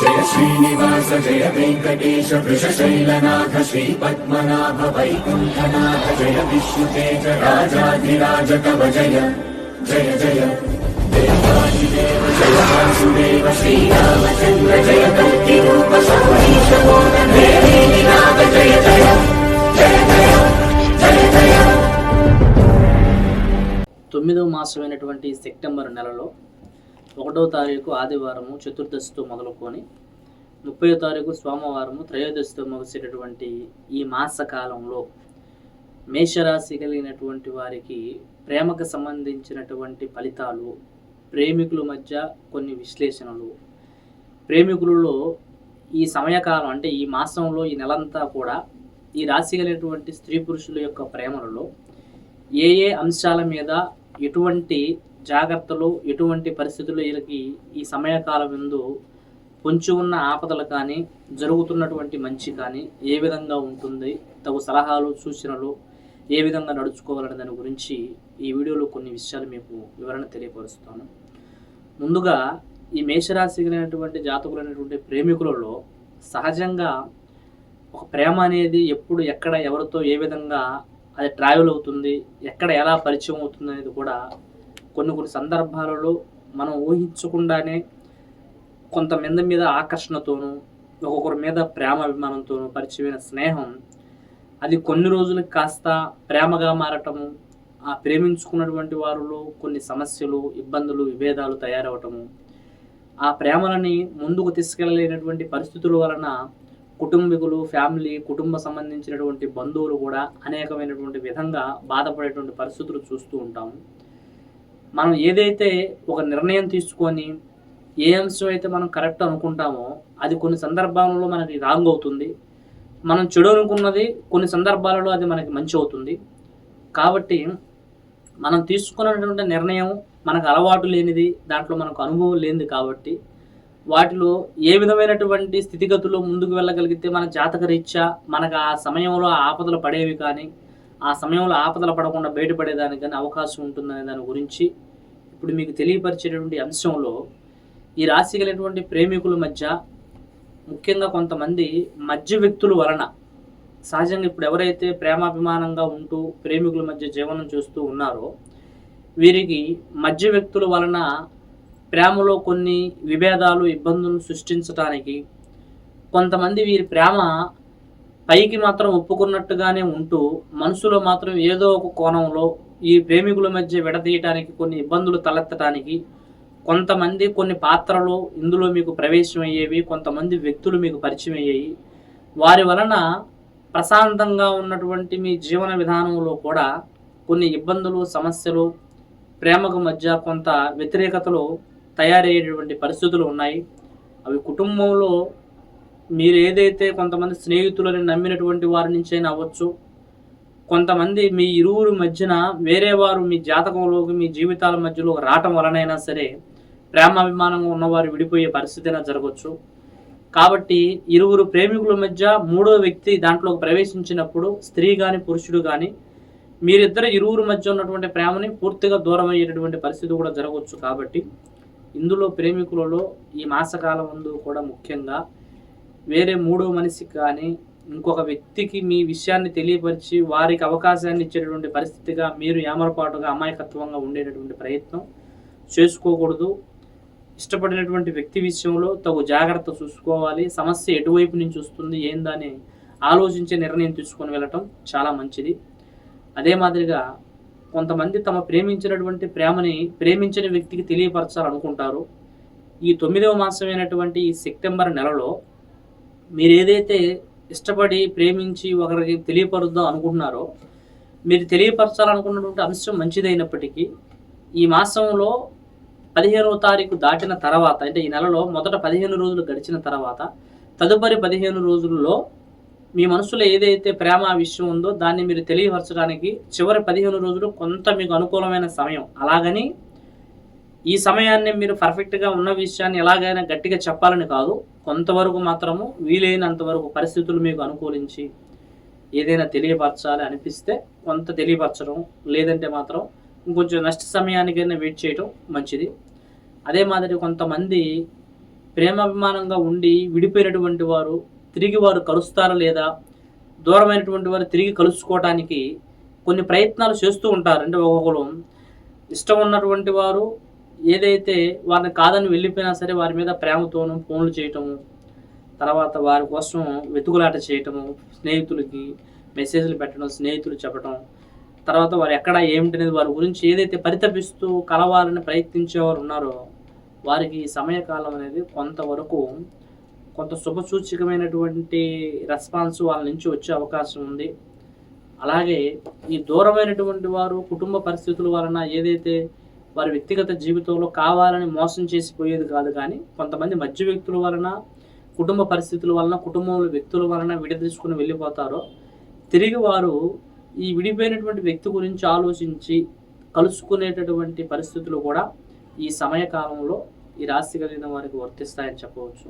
జయ శ్రీనివాస జయ వెంకటేశ వృషశైలనాథ శ్రీ పద్మనాభ వైకుంఠనాథ జయ విష్ణుతేజ రాజాధిరాజ కవ జయ జయ జయ. దేవాదిదేవ జయ వాసుదేవ శ్రీరామచంద్ర జయ కల్కి రూప సౌరీశ నాథ జయ జయ జయ. జయ జయ జయ. తొమ్మిదవ మాసమైనటువంటి సెప్టెంబర్ నెలలో ఒకటో తారీఖు ఆదివారము చతుర్దశితో మొదలుకొని ముప్పై తారీఖు సోమవారము త్రయోదశితో ముగిసేటటువంటి ఈ మాస కాలంలో మేషరాశి కలిగినటువంటి వారికి ప్రేమకు సంబంధించినటువంటి ఫలితాలు ప్రేమికుల మధ్య కొన్ని విశ్లేషణలు. ప్రేమికులలో ఈ సమయకాలం అంటే ఈ మాసంలో ఈ నెలంతా కూడా ఈ రాశి కలిగినటువంటి స్త్రీ పురుషుల యొక్క ప్రేమలలో ఏ ఏ అంశాల మీద ఎటువంటి జాగ్రత్తలు ఎటువంటి పరిస్థితులు వీళ్ళకి ఈ సమయకాలం ఎందు పొంచి ఉన్న ఆపదలు కానీ జరుగుతున్నటువంటి మంచి కానీ ఏ విధంగా ఉంటుంది? తగు సలహాలు సూచనలు ఏ విధంగా నడుచుకోవాలనే దాని గురించి ఈ వీడియోలో కొన్ని విషయాలు మీకు వివరణ తెలియపరుస్తాను. ముందుగా ఈ మేషరాశి కలిగినటువంటి జాతకులైనటువంటి ప్రేమికులలో సహజంగా ఒక ప్రేమ అనేది ఎప్పుడు ఎక్కడ ఎవరితో ఏ విధంగా అది ట్రావెల్ అవుతుంది ఎక్కడ ఎలా పరిచయం అవుతుంది అనేది కూడా కొన్ని కొన్ని సందర్భాలలో మనం ఊహించకుండానే కొంతమంది మీద ఆకర్షణతోనూ ఒక్కొక్కరి మీద ప్రేమ అభిమానంతోనూ పరిచయమైన స్నేహం అది కొన్ని రోజులకు కాస్త ప్రేమగా మారటము ఆ ప్రేమించుకున్నటువంటి వారిలో కొన్ని సమస్యలు ఇబ్బందులు విభేదాలు తయారవటము ఆ ప్రేమలని ముందుకు తీసుకెళ్ళలేనటువంటి పరిస్థితుల వలన కుటుంబీకులు ఫ్యామిలీ కుటుంబ సంబంధించినటువంటి బంధువులు కూడా అనేకమైనటువంటి విధంగా బాధపడేటువంటి పరిస్థితులు చూస్తూ ఉంటాము. మనం ఏదైతే ఒక నిర్ణయం తీసుకొని ఏ అంశం అయితే మనం కరెక్ట్ అనుకుంటామో అది కొన్ని సందర్భాలలో మనకి రాంగ్ అవుతుంది. మనం చెడు అనుకున్నది కొన్ని సందర్భాలలో అది మనకి మంచి అవుతుంది. కాబట్టి మనం తీసుకున్నటువంటి నిర్ణయం మనకు అలవాటు లేనిది దాంట్లో మనకు అనుభవం లేనిది కాబట్టి వాటిలో ఏ విధమైనటువంటి స్థితిగతులు ముందుకు వెళ్ళగలిగితే మన జాతక రీత్యా మనకు ఆ సమయంలో ఆ ఆపదలు పడేవి కానీ ఆ సమయంలో ఆపదలు పడకుండా బయటపడేదానికి కానీ అవకాశం ఉంటుందనే దాని గురించి ఇప్పుడు మీకు తెలియపరిచేటటువంటి అంశంలో ఈ రాశి కలిగినటువంటి ప్రేమికుల మధ్య ముఖ్యంగా కొంతమంది మధ్య వ్యక్తుల వలన సహజంగా ఇప్పుడు ఎవరైతే ప్రేమాభిమానంగా ఉంటూ ప్రేమికుల మధ్య జీవనం చేస్తూ ఉన్నారో వీరికి మధ్య వ్యక్తుల వలన ప్రేమలో కొన్ని విభేదాలు ఇబ్బందులు సృష్టించడానికి కొంతమంది వీరి ప్రేమ పైకి మాత్రం ఒప్పుకున్నట్టుగానే ఉంటూ మనసులో మాత్రం ఏదో ఒక కోణంలో ఈ ప్రేమికుల మధ్య విడదీయటానికి కొన్ని ఇబ్బందులు తలెత్తడానికి కొంతమంది కొన్ని పాత్రలు ఇందులో మీకు ప్రవేశమయ్యేవి కొంతమంది వ్యక్తులు మీకు పరిచయం అయ్యాయి వారి వలన ప్రశాంతంగా ఉన్నటువంటి మీ జీవన విధానంలో కూడా కొన్ని ఇబ్బందులు సమస్యలు ప్రేమకు మధ్య కొంత వ్యతిరేకతలు తయారయ్యేటువంటి పరిస్థితులు ఉన్నాయి. అవి కుటుంబంలో మీరు ఏదైతే కొంతమంది స్నేహితులని నమ్మినటువంటి వారి నుంచైనా అవ్వచ్చు కొంతమంది మీ ఇరువురు మధ్యన వేరే వారు మీ జాతకంలోకి మీ జీవితాల మధ్యలో రావటం వలనైనా సరే ప్రేమాభిమానంగా ఉన్నవారు విడిపోయే పరిస్థితి అయినా జరగవచ్చు కాబట్టి ఇరువురు ప్రేమికుల మధ్య మూడో వ్యక్తి దాంట్లోకి ప్రవేశించినప్పుడు స్త్రీ కానీ పురుషుడు కానీ మీరిద్దరు ఇరువురు మధ్య ఉన్నటువంటి ప్రేమని పూర్తిగా దూరం అయ్యేటటువంటి పరిస్థితి కూడా జరగవచ్చు కాబట్టి ఇందులో ప్రేమికులలో ఈ మాసకాలం ముందు కూడా ముఖ్యంగా వేరే మూడో మనిషి కానీ ఇంకొక వ్యక్తికి మీ విషయాన్ని తెలియపరిచి వారికి అవకాశాన్ని ఇచ్చేటటువంటి పరిస్థితిగా మీరు ఏమరపాటుగా అమాయకత్వంగా ఉండేటటువంటి ప్రయత్నం చేసుకోకూడదు. ఇష్టపడినటువంటి వ్యక్తి విషయంలో తగు జాగ్రత్త చూసుకోవాలి. సమస్య ఎటువైపు నుంచి వస్తుంది ఏందని ఆలోచించే నిర్ణయం తీసుకొని వెళ్ళటం చాలా మంచిది. అదే మాదిరిగా కొంతమంది తమ ప్రేమించినటువంటి ప్రేమని ప్రేమించిన వ్యక్తికి తెలియపరచాలనుకుంటారు. ఈ తొమ్మిదవ మాసమైనటువంటి ఈ సెప్టెంబర్ నెలలో మీరు ఏదైతే ఇష్టపడి ప్రేమించి ఒకరికి తెలియపరుద్దాం అనుకుంటున్నారో మీరు తెలియపరచాలనుకున్నటువంటి అంశం మంచిదైనప్పటికీ ఈ మాసంలో పదిహేనవ తారీఖు దాటిన తర్వాత అంటే ఈ నెలలో మొదట పదిహేను రోజులు గడిచిన తర్వాత తదుపరి పదిహేను రోజుల్లో మీ మనసులో ఏదైతే ప్రేమ విషయం ఉందో దాన్ని మీరు తెలియపరచడానికి చివరి పదిహేను రోజులు కొంత మీకు అనుకూలమైన సమయం. అలాగని ఈ సమయాన్ని మీరు పర్ఫెక్ట్గా ఉన్న విషయాన్ని ఎలాగైనా గట్టిగా చెప్పాలని కాదు. కొంతవరకు మాత్రము వీలైనంత వరకు పరిస్థితులు మీకు అనుకూలించి ఏదైనా తెలియపరచాలి అనిపిస్తే కొంత తెలియపరచడం లేదంటే మాత్రం ఇంకొంచెం నష్ట సమయానికైనా వెయిట్ చేయడం మంచిది. అదే మాదిరి కొంతమంది ప్రేమాభిమానంగా ఉండి విడిపోయినటువంటి వారు తిరిగి వారు కలుస్తారా లేదా దూరమైనటువంటి వారు తిరిగి కలుసుకోవటానికి కొన్ని ప్రయత్నాలు చేస్తూ ఉంటారు అంటే ఒక్కొక్కరు. ఇష్టం ఉన్నటువంటి వారు ఏదైతే వారిని కాదని వెళ్ళిపోయినా సరే వారి మీద ప్రేమతోనూ ఫోన్లు చేయటము తర్వాత వారి కోసం వెతుకులాట చేయటము స్నేహితులకి మెసేజ్లు పెట్టడం స్నేహితులు చెప్పడం తర్వాత వారు ఎక్కడ ఏమిటనేది వారి గురించి ఏదైతే పరితపిస్తూ కలవాలని ప్రయత్నించేవారు ఉన్నారో వారికి ఈ సమయకాలం అనేది కొంతవరకు కొంత శుభసూచకమైనటువంటి రెస్పాన్స్ వాళ్ళ నుంచి వచ్చే అవకాశం ఉంది. అలాగే ఈ దూరమైనటువంటి వారు కుటుంబ పరిస్థితుల వలన ఏదైతే వారి వ్యక్తిగత జీవితంలో కావాలని మోసం చేసిపోయేది కాదు కానీ కొంతమంది మధ్య వ్యక్తుల వలన కుటుంబ పరిస్థితుల వలన కుటుంబంలో వ్యక్తుల వలన విడదీసుకుని వెళ్ళిపోతారో తిరిగి వారు ఈ విడిపోయినటువంటి వ్యక్తి గురించి ఆలోచించి కలుసుకునేటటువంటి పరిస్థితులు కూడా ఈ సమయకాలంలో ఈ రాశి కలిగిన వారికి వర్తిస్తాయని చెప్పవచ్చు.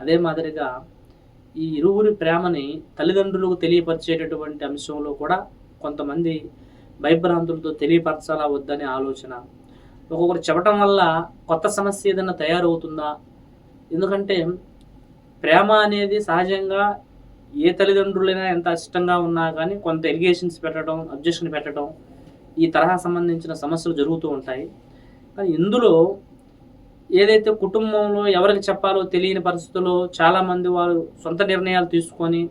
అదే మాదిరిగా ఈ ఇరువురి ప్రేమని తల్లిదండ్రులకు తెలియపరిచేటటువంటి అంశంలో కూడా కొంతమంది భయభ్రాంతులతో తెలియపరచాలా వద్దనే ఆలోచన. ఒక్కొక్కరు చెప్పటం వల్ల కొత్త సమస్య ఏదైనా తయారవుతుందా? ఎందుకంటే ప్రేమ అనేది సహజంగా ఏ తల్లిదండ్రులైనా ఎంత ఇష్టంగా ఉన్నా కానీ కొంత ఎలిగేషన్స్ పెట్టడం అబ్జెక్షన్ పెట్టడం ఈ తరహా సంబంధించిన సమస్యలు జరుగుతూ ఉంటాయి. కానీ ఇందులో ఏదైతే కుటుంబంలో ఎవరికి చెప్పాలో తెలియని పరిస్థితుల్లో చాలామంది వారు సొంత నిర్ణయాలు తీసుకొని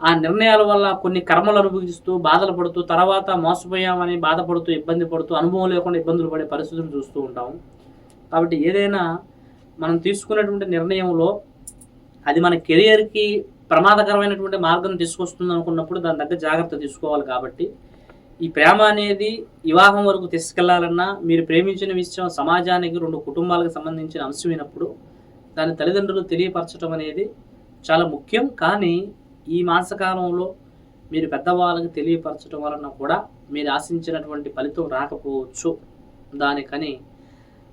ఆ నిర్ణయాల వల్ల కొన్ని కర్మలు అనుభవిస్తూ బాధలు పడుతూ తర్వాత మోసపోయామని బాధపడుతూ ఇబ్బంది పడుతూ అనుభవం లేకుండా ఇబ్బందులు పడే పరిస్థితులు చూస్తూ ఉంటాం కాబట్టి ఏదైనా మనం తీసుకున్నటువంటి నిర్ణయంలో అది మన కెరియర్కి ప్రమాదకరమైనటువంటి మార్గం తీసుకొస్తుంది అనుకున్నప్పుడు దాని దగ్గర జాగ్రత్త తీసుకోవాలి కాబట్టి ఈ ప్రేమ అనేది వివాహం వరకు తీసుకెళ్ళాలన్నా మీరు ప్రేమించిన విషయం సమాజానికి రెండు కుటుంబాలకు సంబంధించిన అంశమైనప్పుడు దాని తల్లిదండ్రులు తెలియపరచడం అనేది చాలా ముఖ్యం. కానీ ఈ మాసకాలంలో మీరు పెద్దవాళ్ళకి తెలియపరచడం వలన కూడా మీరు ఆశించినటువంటి ఫలితం రాకపోవచ్చు. దానికని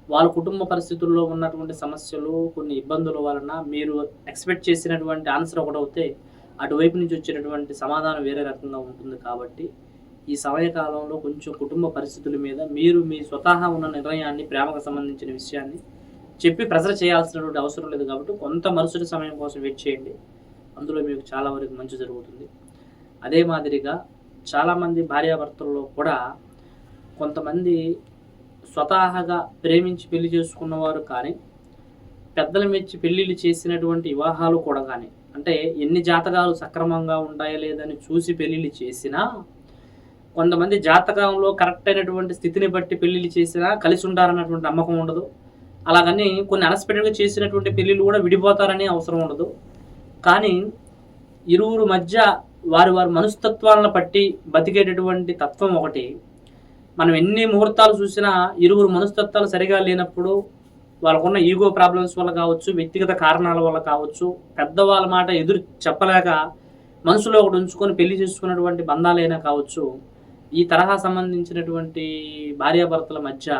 వాళ్ళ కుటుంబ పరిస్థితుల్లో ఉన్నటువంటి సమస్యలు కొన్ని ఇబ్బందుల వలన మీరు ఎక్స్పెక్ట్ చేసినటువంటి ఆన్సర్ ఒకటవుతే అటువైపు నుంచి వచ్చేటటువంటి సమాధానం వేరే రకంగా ఉంటుంది కాబట్టి ఈ సమయకాలంలో కొంచెం కుటుంబ పరిస్థితుల మీద మీరు మీ స్వతహా ఉన్న నిర్ణయాన్ని ప్రేమకు సంబంధించిన విషయాన్ని చెప్పి ప్రెజర్ చేయాల్సినటువంటి అవసరం లేదు కాబట్టి కొంత మరుసటి సమయం కోసం వెయిట్ చేయండి. అందులో మీకు చాలా వరకు మంచి జరుగుతుంది. అదే మాదిరిగా చాలామంది భార్యాభర్తల్లో కూడా కొంతమంది స్వతహాగా ప్రేమించి పెళ్ళి చేసుకున్నవారు కానీ పెద్దల మెచ్చి పెళ్ళిళ్ళు చేసినటువంటి వివాహాలు కూడా కానీ అంటే ఎన్ని జాతకాలు సక్రమంగా ఉంటాయా లేదని చూసి పెళ్ళిళ్ళు చేసినా కొంతమంది జాతకంలో కరెక్ట్ అయినటువంటి స్థితిని బట్టి పెళ్ళిళ్ళు చేసినా కలిసి ఉంటారన్నటువంటి నమ్మకం ఉండదు. అలాగని కొన్ని అన్ఎక్స్పెక్టెడ్గా చేసినటువంటి పెళ్ళిళ్ళు కూడా విడిపోతారని అవసరం ఉండదు. కానీ ఇరువురు మధ్య వారి వారి మనస్తత్వాలను పట్టి బతికేటటువంటి తత్వం ఒకటి. మనం ఎన్ని ముహూర్తాలు చూసినా ఇరువురు మనస్తత్వాలు సరిగా లేనప్పుడు వాళ్ళకున్న ఈగో ప్రాబ్లమ్స్ వల్ల కావచ్చు వ్యక్తిగత కారణాల వల్ల కావచ్చు పెద్దవాళ్ళ మాట ఎదురు చెప్పలేక మనసులో ఒకటి ఉంచుకొని పెళ్ళి చేసుకున్నటువంటి బంధాలైనా కావచ్చు ఈ తరహా సంబంధించినటువంటి భార్యాభర్తల మధ్య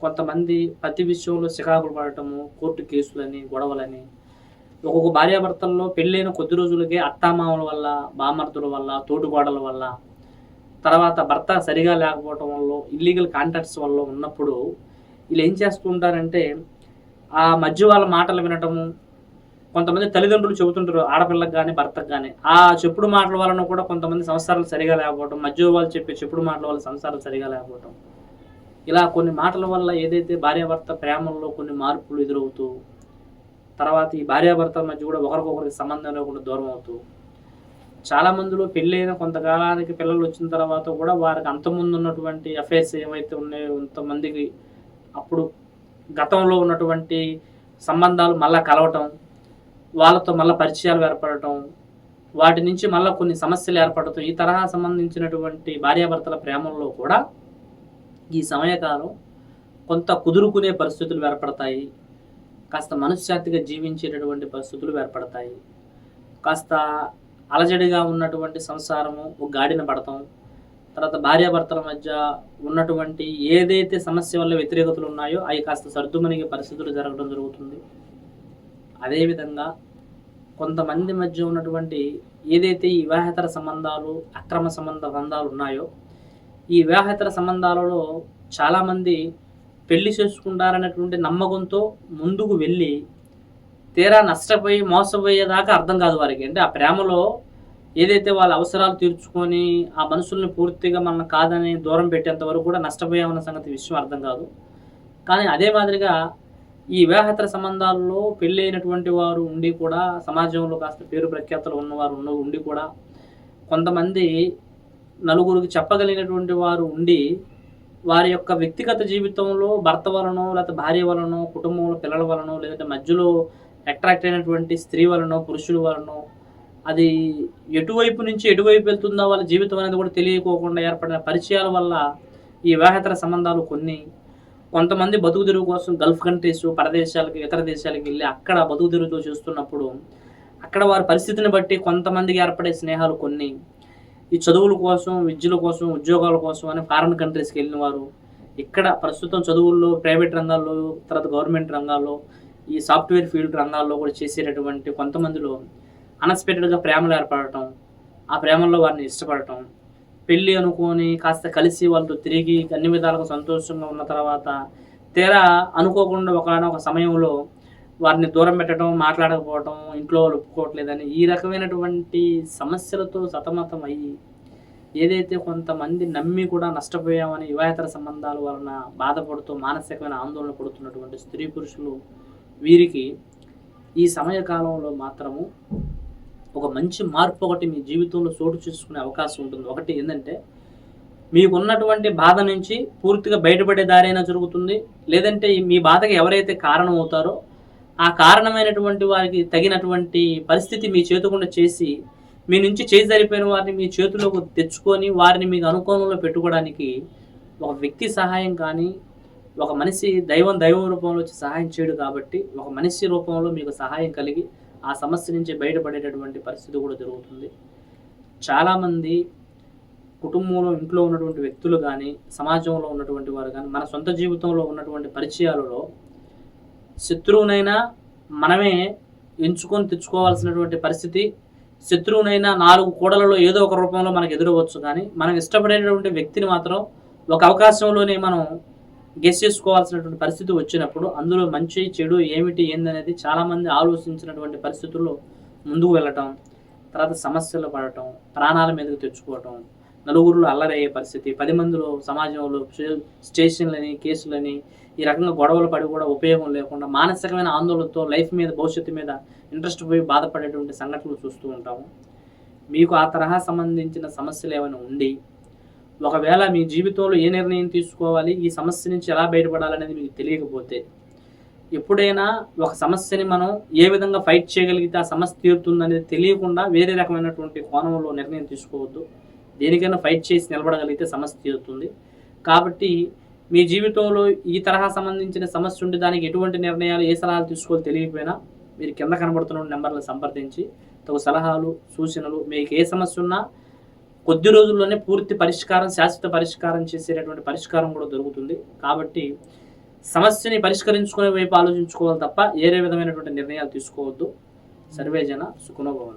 కొంతమంది ప్రతి విషయంలో చికాకులు పడటము కోర్టు కేసులని గొడవలని ఒక్కొక్క భార్యాభర్తల్లో పెళ్ళైన కొద్ది రోజులకే అత్తామామల వల్ల బామర్తుల వల్ల తోటిగోడల వల్ల. తర్వాత భర్త సరిగా లేకపోవటం వల్ల ఇల్లీగల్ కాంటాక్ట్స్ వల్ల ఉన్నప్పుడు వీళ్ళు ఏం చేస్తుంటారంటే ఆ మధ్య వాళ్ళ మాటలు వినటము కొంతమంది తల్లిదండ్రులు చెబుతుంటారు ఆడపిల్లకి కానీ భర్తకు కానీ ఆ చెప్పుడు మాటల వలన కూడా కొంతమంది సంసారాలు సరిగా లేకపోవడం మధ్య వాళ్ళు చెప్పే చెప్పుడు మాటల వల్ల సంసారాలు సరిగా లేకపోవడం ఇలా కొన్ని మాటల వల్ల ఏదైతే భార్యాభర్త ప్రేమల్లో కొన్ని మార్పులు ఎదురవుతూ తర్వాత ఈ భార్యాభర్తల మధ్య కూడా ఒకరికొకరికి సంబంధం లేకుండా దూరం అవుతూ చాలా మందిలో పెళ్ళైన కొంతకాలానికి పిల్లలు వచ్చిన తర్వాత కూడా వారికి అంతకుముందు ఉన్నటువంటి అఫైర్స్ ఏమైతే ఉన్నాయో కొంతమందికి అప్పుడు గతంలో ఉన్నటువంటి సంబంధాలు మళ్ళా కలవటం వాళ్ళతో మళ్ళీ పరిచయాలు ఏర్పడటం వాటి నుంచి మళ్ళీ కొన్ని సమస్యలు ఏర్పడటం ఈ తరహా సంబంధించినటువంటి భార్యాభర్తల ప్రేమల్లో కూడా ఈ సమయకాలం కొంత కుదురుకునే పరిస్థితులు ఏర్పడతాయి. కాస్త మనశ్శాంతిగా జీవించేటటువంటి పరిస్థితులు ఏర్పడతాయి. కాస్త అలజడిగా ఉన్నటువంటి సంసారము ఒక గాడిన పడతాం. తర్వాత భార్యాభర్తల మధ్య ఉన్నటువంటి ఏదైతే సమస్య వల్ల వ్యతిరేకతలు ఉన్నాయో అవి కాస్త సర్దుమనిగే పరిస్థితులు జరగడం జరుగుతుంది. అదేవిధంగా కొంతమంది మధ్య ఉన్నటువంటి ఏదైతే ఈ వివాహేతర సంబంధాలు అక్రమ సంబంధ బంధాలు ఉన్నాయో ఈ వివాహేతర సంబంధాలలో చాలామంది పెళ్ళి చేసుకుంటారనేటువంటి నమ్మకంతో ముందుకు వెళ్ళి తీరా నష్టపోయి మోసపోయేదాకా అర్థం కాదు వారికి. అంటే ఆ ప్రేమలో ఏదైతే వాళ్ళ అవసరాలు తీర్చుకొని ఆ మనుషుల్ని పూర్తిగా మనం కాదని దూరం పెట్టేంత వరకు కూడా నష్టపోయామన్న సంగతి విషయం అర్థం కాదు. కానీ అదే మాదిరిగా ఈ వివాహేతర సంబంధాల్లో పెళ్ళి అయినటువంటి వారు ఉండి కూడా సమాజంలో కాస్త పేరు ప్రఖ్యాతలు ఉన్నవారు ఉన్న ఉండి కూడా కొంతమంది నలుగురికి చెప్పగలిగినటువంటి వారు ఉండి వారి యొక్క వ్యక్తిగత జీవితంలో భర్త వలనో లేకపోతే భార్య వలనో కుటుంబంలో పిల్లల వలనో లేదంటే మధ్యలో అట్రాక్ట్ అయినటువంటి స్త్రీ వలనో పురుషుల వలనో అది ఎటువైపు నుంచి ఎటువైపు వెళ్తుందో వాళ్ళ జీవితం అనేది కూడా తెలియకోకుండా ఏర్పడిన పరిచయాల వల్ల ఈ వివాహేతర సంబంధాలు కొన్ని. కొంతమంది బతుకు తెరువు కోసం గల్ఫ్ కంట్రీస్ పరదేశాలకు ఇతర దేశాలకు వెళ్ళి అక్కడ బతుకు తెరువుతో చూస్తున్నప్పుడు అక్కడ వారి పరిస్థితిని బట్టి కొంతమందికి ఏర్పడే స్నేహాలు కొన్ని. ఈ చదువుల కోసం విద్యల కోసం ఉద్యోగాల కోసం అని ఫారెన్ కంట్రీస్కి వెళ్ళిన వారు ఇక్కడ ప్రస్తుతం చదువుల్లో ప్రైవేట్ రంగాల్లో తర్వాత గవర్నమెంట్ రంగాల్లో ఈ సాఫ్ట్వేర్ ఫీల్డ్ రంగాల్లో కూడా చేసేటటువంటి కొంతమందిలో అన్ఎక్స్పెక్టెడ్గా ప్రేమలు ఏర్పడటం ఆ ప్రేమల్లో వారిని ఇష్టపడటం పెళ్ళి అనుకొని కాస్త కలిసి వాళ్ళతో తిరిగి అన్ని విధాలుగా సంతోషంగా ఉన్న తర్వాత తీరా అనుకోకుండా ఒకనొక సమయంలో వారిని దూరం పెట్టడం మాట్లాడకపోవడం ఇంట్లో వాళ్ళు ఒప్పుకోవట్లేదని ఈ రకమైనటువంటి సమస్యలతో సతమతం అయ్యి ఏదైతే కొంతమంది నమ్మి కూడా నష్టపోయామని వివాహేతర సంబంధాల వలన బాధపడుతూ మానసికమైన ఆందోళన పడుతున్నటువంటి స్త్రీ పురుషులు వీరికి ఈ సమయకాలంలో మాత్రము ఒక మంచి మార్పు ఒకటి మీ జీవితంలో చోటు చేసుకునే అవకాశం ఉంటుంది. ఒకటి ఏంటంటే మీకున్నటువంటి బాధ నుంచి పూర్తిగా బయటపడే దారైనా జరుగుతుంది. లేదంటే మీ బాధకి ఎవరైతే కారణం అవుతారో ఆ కారణమైనటువంటి వారికి తగినటువంటి పరిస్థితి మీ చేతుకుండా చేసి మీ నుంచి చేయి సరిపోయిన వారిని మీ చేతిలోకి తెచ్చుకొని వారిని మీకు అనుకోణంలో పెట్టుకోవడానికి ఒక వ్యక్తి సహాయం కానీ ఒక మనిషి దైవం దైవం రూపంలో వచ్చి సహాయం చేయడు కాబట్టి ఒక మనిషి రూపంలో మీకు సహాయం కలిగి ఆ సమస్య నుంచి బయటపడేటటువంటి పరిస్థితి కూడా జరుగుతుంది. చాలామంది కుటుంబంలో ఇంట్లో ఉన్నటువంటి వ్యక్తులు కానీ సమాజంలో ఉన్నటువంటి వారు కానీ మన సొంత జీవితంలో ఉన్నటువంటి పరిచయాలలో శత్రువునైనా మనమే ఎంచుకొని తెచ్చుకోవాల్సినటువంటి పరిస్థితి. శత్రువునైనా నాలుగు కూడలలో ఏదో ఒక రూపంలో మనకు ఎదురవచ్చు కానీ మనం ఇష్టపడేటటువంటి వ్యక్తిని మాత్రం ఒక అవకాశంలోనే మనం గెస్ చేసుకోవాల్సినటువంటి పరిస్థితి వచ్చినప్పుడు అందులో మంచి చెడు ఏమిటి ఏందనేది చాలామంది ఆలోచించినటువంటి పరిస్థితుల్లో ముందుకు వెళ్ళటం తర్వాత సమస్యలు పడటం ప్రాణాల మీదకు తెచ్చుకోవటం నలుగురిలో అల్లరయ్యే పరిస్థితి. పది మందిలో సమాజంలో స్టేషన్లని కేసులని ఈ రకంగా గొడవలు పడి కూడా ఉపయోగం లేకుండా మానసికమైన ఆందోళనతో లైఫ్ మీద భవిష్యత్తు మీద ఇంట్రెస్ట్ పోయి బాధపడేటువంటి సంఘటనలు చూస్తూ ఉంటాము. మీకు ఆ తరహా సంబంధించిన సమస్యలు ఏమైనా ఉండి ఒకవేళ మీ జీవితంలో ఏ నిర్ణయం తీసుకోవాలి ఈ సమస్య నుంచి ఎలా బయటపడాలనేది మీకు తెలియకపోతే ఎప్పుడైనా ఒక సమస్యని మనం ఏ విధంగా ఫైట్ చేయగలిగితే ఆ సమస్య తీరుతుందనేది తెలియకుండా వేరే రకమైనటువంటి కోణంలో నిర్ణయం తీసుకోవద్దు. దేనికైనా ఫైట్ చేసి నిలబడగలిగితే సమస్య తీరుతుంది. కాబట్టి మీ జీవితంలో ఈ తరహా సంబంధించిన సమస్య ఉంటే దానికి ఎటువంటి నిర్ణయాలు ఏ సలహాలు తీసుకోవాలో తెలియకపోయినా మీరు కింద కనబడుతున్న నెంబర్లను సంప్రదించి తగు సలహాలు సూచనలు మీకు ఏ సమస్య ఉన్నా కొద్ది రోజుల్లోనే పూర్తి పరిష్కారం శాశ్వత పరిష్కారం చేసేటటువంటి పరిష్కారం కూడా దొరుకుతుంది. కాబట్టి సమస్యని పరిష్కరించుకునే వైపు ఆలోచించుకోవాలి తప్ప ఏరే విధమైనటువంటి నిర్ణయాలు తీసుకోవద్దు. సర్వేజన సుఖనోభవం